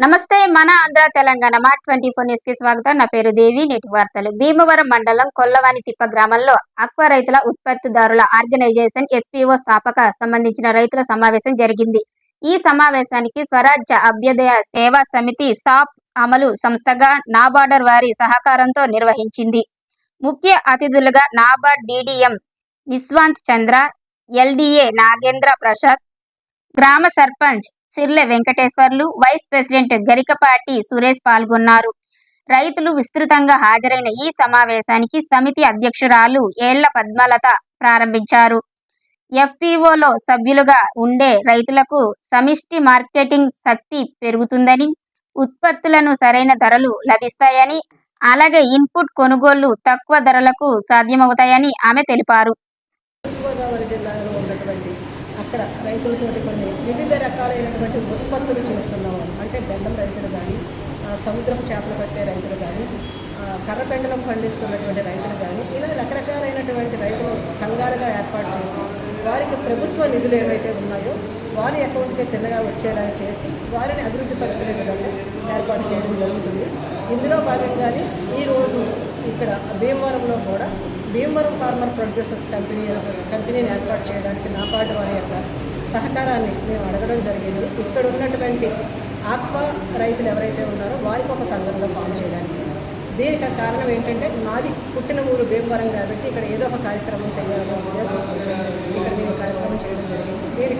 నమస్తే మన ఆంధ్ర తెలంగాణ మా ట్వంటీ ఫోర్ న్యూస్కి స్వాగతం. నా పేరు దేవి నేటి వార్తలు. భీమవరం మండలం కొల్లవాని తిప్ప గ్రామంలో అక్వా రైతుల ఉత్పత్తిదారుల ఆర్గనైజేషన్ ఎస్పీఓ స్థాపక సంబంధించిన రైతుల సమావేశం జరిగింది. ఈ సమావేశానికి స్వరాజ్య అభ్యుదయ సేవా సమితి సాప్ అమలు సంస్థగా నాబార్డర్ వారి సహకారంతో నిర్వహించింది. ముఖ్య అతిథులుగా NABARD DDM Niswanth Chandra LDA Nagendra Prasad గ్రామ సర్పంచ్ సిర్లె వెంకటేశ్వర్లు వైస్ ప్రెసిడెంట్ గరికపాటి సురేష్ పాల్గొన్నారు. రైతులు విస్తృతంగా హాజరైన ఈ సమావేశానికి సమితి అధ్యక్షురాలు ఏళ్ళ పద్మలత ప్రారంభించారు. ఎఫ్పిఓలో సభ్యులుగా ఉండే రైతులకు సమిష్టి మార్కెటింగ్ శక్తి పెరుగుతుందని ఉత్పత్తులను సరైన ధరలు లభిస్తాయని అలాగే ఇన్పుట్ కొనుగోళ్ళు తక్కువ ధరలకు సాధ్యమవుతాయని ఆమె తెలిపారు. ఇక్కడ రైతులతోటి కొన్ని వివిధ రకాలైనటువంటి ఉత్పత్తులు చేస్తున్నాము. అంటే బెల్లం రైతులు కానీ సముద్రం చేపలు పట్టే రైతులు కానీ కర్రపెండలం పండిస్తున్నటువంటి రైతులు కానీ ఇలా రకరకాలైనటువంటి రైతులు సంఘాలుగా ఏర్పాటు చేసి వారికి ప్రభుత్వ నిధులు ఏవైతే ఉన్నాయో వారి అకౌంట్కి తిన్నగా వచ్చేలా చేసి వారిని అభివృద్ధి పరచుకునే విధంగా ఏర్పాటు చేయడం జరుగుతుంది. ఇందులో భాగంగానే ఈరోజు ఇక్కడ భీమవరంలో కూడా భీమవరం ఫార్మర్ ప్రొడ్యూసర్స్ కంపెనీ కంపెనీని ఏర్పాటు చేయడానికి నాపాటు వారి యొక్క సహకారాన్ని మేము అడగడం జరిగింది. ఇక్కడ ఉన్నటువంటి ఆక్వా రైతులు ఎవరైతే ఉన్నారో వారికి ఒక సంఘంలో ఫామ్ చేయడానికి. దీనికి కారణం ఏంటంటే మాది పుట్టిన ఊరు భీమవరం కాబట్టి ఇక్కడ ఏదో ఒక కార్యక్రమం చేయాలనే ఉద్దేశం. ఇక్కడ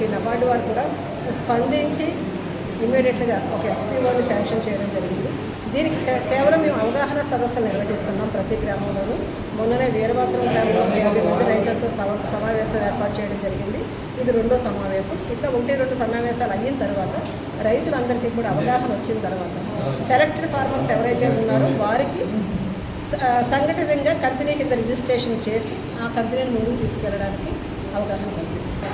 జరిగింది దీనికి నబార్డు వారు కూడా స్పందించి ఇమీడియట్గా ఒక ఎఫ్పీఓని శాంక్షన్ చేయడం జరిగింది. దీనికి కేవలం మేము అవగాహన సదస్సులు నిర్వహిస్తున్నాం ప్రతి గ్రామంలోనూ. మొన్ననే వీరవాసరం గ్రామంలో యాభై మంది రైతులతో సమావేశం ఏర్పాటు చేయడం జరిగింది. ఇది రెండో సమావేశం. ఇట్లా ఒకటి రెండు సమావేశాలు అయిన తర్వాత రైతులందరికీ కూడా అవగాహన వచ్చిన తర్వాత సెలెక్టెడ్ ఫార్మర్స్ ఎవరైతే ఉన్నారో వారికి సంఘటితంగా కంపెనీ కింద రిజిస్ట్రేషన్ చేసి ఆ కంపెనీని ముందుకు తీసుకెళ్ళడానికి అవగాహన కల్పిస్తుంది